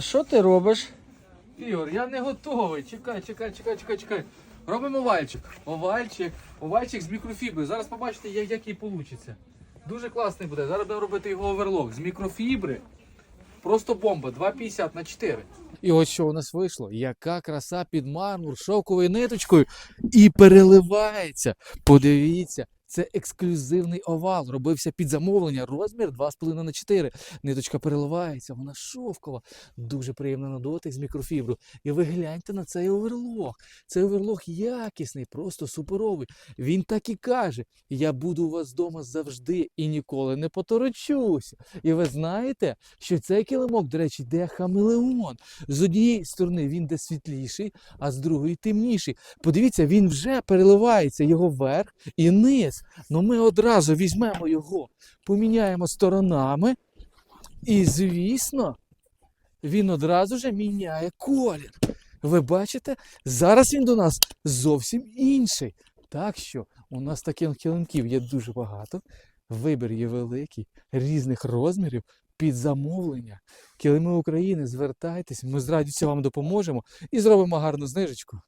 Що ти робиш? Ігор, я не готовий. Чекай, чекай, чекай, чекай, чекай. Робимо овальчик. Овальчик, овальчик з мікрофібри. Зараз побачите, як, який вийде. Дуже класний буде. Зараз будемо робити його оверлок з мікрофібри. Просто бомба. 2,50 на 4. І ось що у нас вийшло. Яка краса під мармур шовковою ниточкою і переливається. Подивіться, це ексклюзивний овал. Робився під замовлення. Розмір 2,5 на 4. Ниточка переливається, вона шовкова. Дуже приємна на дотик з мікрофібру. І ви гляньте на цей оверлок. Цей оверлок якісний, просто суперовий. Він так і каже: я буду у вас вдома завжди і ніколи не поторочуся. І ви знаєте, що цей килимок, до речі, йде хамелеон. З однієї сторони він де світліший, а з другої темніший. Подивіться, він вже переливається його верх і низ. Ну ми одразу візьмемо його, поміняємо сторонами, і, звісно, він одразу же міняє колір. Ви бачите, зараз він до нас зовсім інший. Так що у нас таких килимків є дуже багато. Вибір є великий, різних розмірів під замовлення. Килими України, звертайтесь, ми з радістю вам допоможемо і зробимо гарну знижечку.